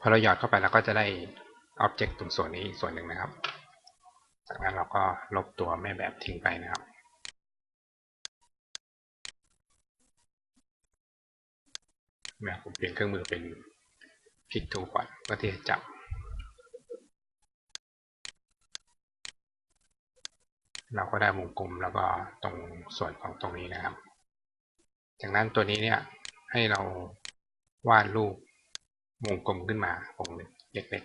พอเราหยอดเข้าไปเราก็จะได้อ็อบเจกต์ตรงส่วนนี้อีกส่วนหนึ่งนะครับ จากนั้นเราก็ลบตัวแม่แบบทิ้งไปนะครับแบบผมเปลี่ยนเครื่องมือเป็นพลิกทูก่อนเพื่อที่จะจับ เราก็ได้วงกลมแล้วก็ตรงส่วนของตรงนี้นะครับ จากนั้นตัวนี้เนี่ยให้เราวาดรูป วงกลมขึ้นมาวงหนึ่งเล็ก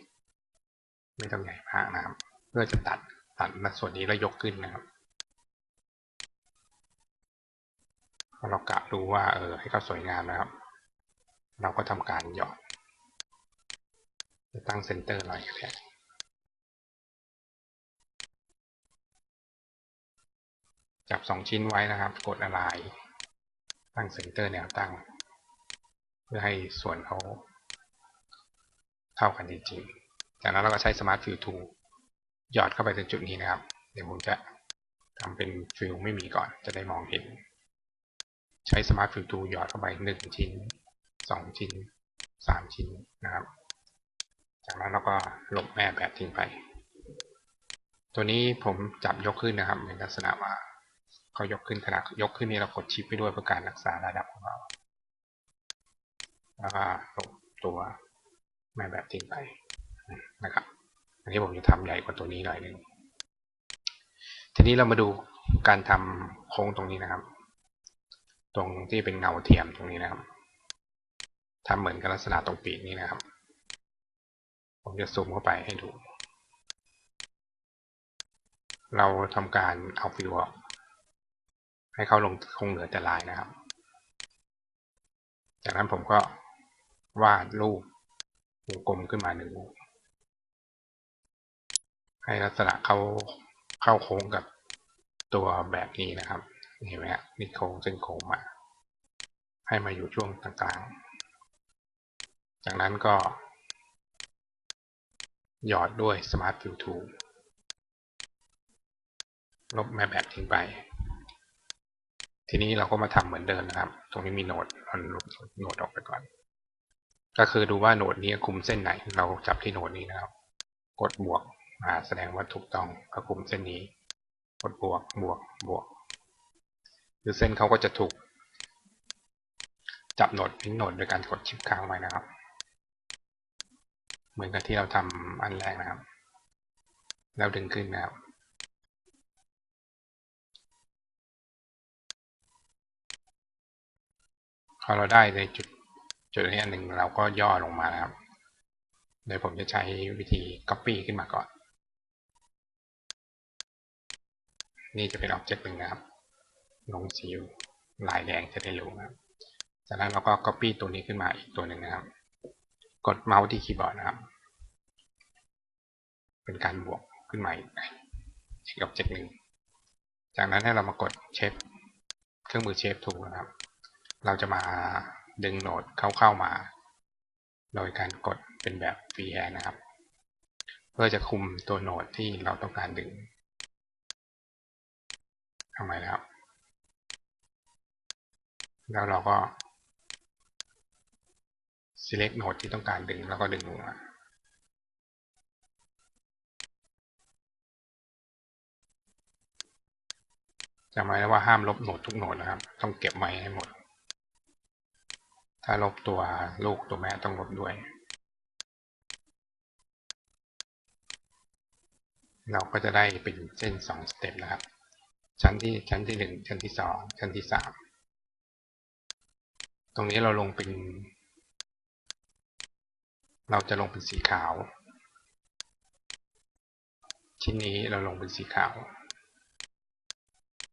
ๆไม่ต้องใหญ่มากนะครับ เพื่อจะตัดตัดมาส่วนนี้แล้วยกขึ้นนะครับพอเรากะดูว่าเออให้เขาสวยงามนะครับ เราก็ทำการหยอดตั้งเซนเตอร์หน่อยก็ได้จับสองชิ้นไว้นะครับ กดอะไรตั้งเซนเตอร์แนวตั้ง เพื่อให้ส่วนเขา เท่ากันจริงๆ จากนั้นเราก็ใช้ Smart Fill Tool หยอดเข้าไปในจุดนี้นะครับ เดี๋ยวผมจะทำเป็นฟิลไม่มีก่อน จะได้มองเห็น ใช้ Smart Fill Tool หยอดเข้าไปหนึ่งชิ้นสองชิ้นสามชิ้นนะครับ จากนั้นเราก็ลบแม่แบบทิ้งไป ตัวนี้ผมจับยกขึ้นนะครับในลักษณะว่าเขายกขึ้นขณะยกขึ้นนี้เรากดชิปไปด้วยเพื่อการรักษาระดับของเราแล้วก็ลบตัว แม่แบบทิ้งไปนะครับอันนี้ผมจะทำใหญ่กว่าตัวนี้หน่อยนึงทีนี้เรามาดูการทำโค้งตรงนี้นะครับ ตรงที่เป็นเงาเทียมตรงนี้นะครับทำเหมือนกับลักษณะตรงปีกนี้นะครับ ผมจะซูมเข้าไปให้ดู เราทำการเอาฟิวออกให้เขาลงคงเหลือแต่ลายนะครับ จากนั้นผมก็วาดรูป วงกลมขึ้นมาหนึ่งให้ลักษณะเขาเข้าโค้งกับตัวแบบนี้นะครับเห็นไหมฮะนี่โค้งเส้นโค้งมา ให้มาอยู่ช่วงกลางๆจากนั้นก็ หยอดด้วย Smart Fill Tool ลบแม่แบบทิ้งไป ทีนี้เราก็มาทำเหมือนเดิมนะครับ ตรงนี้มีโหนดเราลบโหนดออกไปก่อน ก็คือดูว่าโหนดนี้คุมเส้นไหน เราจับที่โหนดนี้นะครับ กดบวกแสดงว่าถูกต้องก็คุมเส้นนี้ กดบวกบวกบวกหรือเส้นเขาก็จะถูก จับโหนดทิ้งโหนดโดยการกดชิปค้างไว้นะครับ เหมือนกับที่เราทำอันแรกนะครับ แล้วดึงขึ้นนะครับพอเราได้ในจุด จุดนี้อันหนึ่งเราก็ย่อลงมานะครับ โดยผมจะใช้วิธี Copy ขึ้นมาก่อน นี่จะเป็นอ็อบเจกต์หนึ่งนะครับ ลงสีลายแดงจะได้รู้นะครับจากนั้นเราก็ Copy ตัวนี้ขึ้นมาอีกตัวหนึ่งนะครับ กดเมาส์ที่คีย์บอร์ดนะครับ เป็นการบวกขึ้นมาอีกอีกอ็อบเจกต์หนึ่ง จากนั้นให้เรามากดเชฟเครื่องมือเชฟถูกนะครับ เราจะมา ดึงโหนดเข้าเข้ามา โดยการกดเป็นแบบฟรีแฮนนะครับ เพื่อจะคุมตัวโหนดที่เราต้องการดึงทำไมนะครับ แล้วเราก็ select โหนดที่ต้องการดึงแล้วก็ดึงลงมาจำไว้ว่าห้ามลบโหนดทุกโหนดนะครับ ต้องเก็บไว้ให้หมด ถ้าลบตัวลูกตัวแม่ต้องลบด้วย เราก็จะได้เป็นเส้นสองสเต็ปนะครับ ชั้นที่ชั้นที่หนึ่งชั้นที่สองชั้นที่สามตรงนี้เราลงเป็น เราจะลงเป็นสีขาว ชิ้นนี้เราลงเป็นสีขาว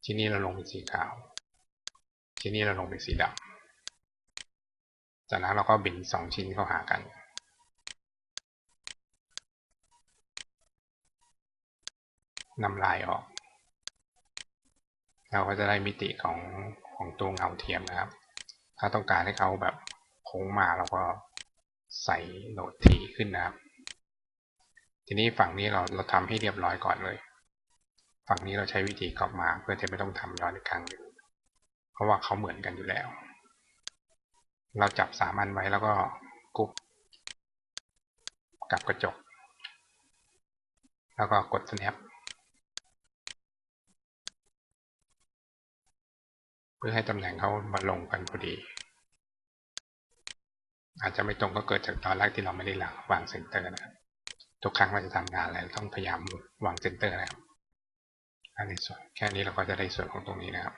ชิ้นนี้เราลงเป็นสีขาว ชิ้นนี้เราลงเป็นสีดำ จากนั้นเราก็บินสองชิ้นเข้าหากัน นำลายออก เราก็จะได้มิติของของตัวเงาเทียมนะครับ ถ้าต้องการให้เขาแบบโค้งมาเราก็ใส่โหนดทีขึ้นนะครับ ทีนี้ฝั่งนี้เราเราทำให้เรียบร้อยก่อนเลย ฝั่งนี้เราใช้วิธีกรอบมาเพื่อจะไม่ต้องทำย้อนอีกครั้งหนึ่งเพราะว่าเขาเหมือนกันอยู่แล้ว เราจับสามอันไว้แล้วก็กุ๊บกับกระจก แล้วก็กด snap เพื่อให้ตำแหน่งเขามาลงกันพอดี อาจจะไม่ตรงก็เกิดจากตอนแรกที่เราไม่ได้หลังวางเซนเตอร์นะครับทุกครั้งเราจะทำงานอะไรต้องพยายามวางเซนเตอร์นะครับอันนี้ส่วนแค่นี้เราก็จะได้ส่วนของตรงนี้นะครับ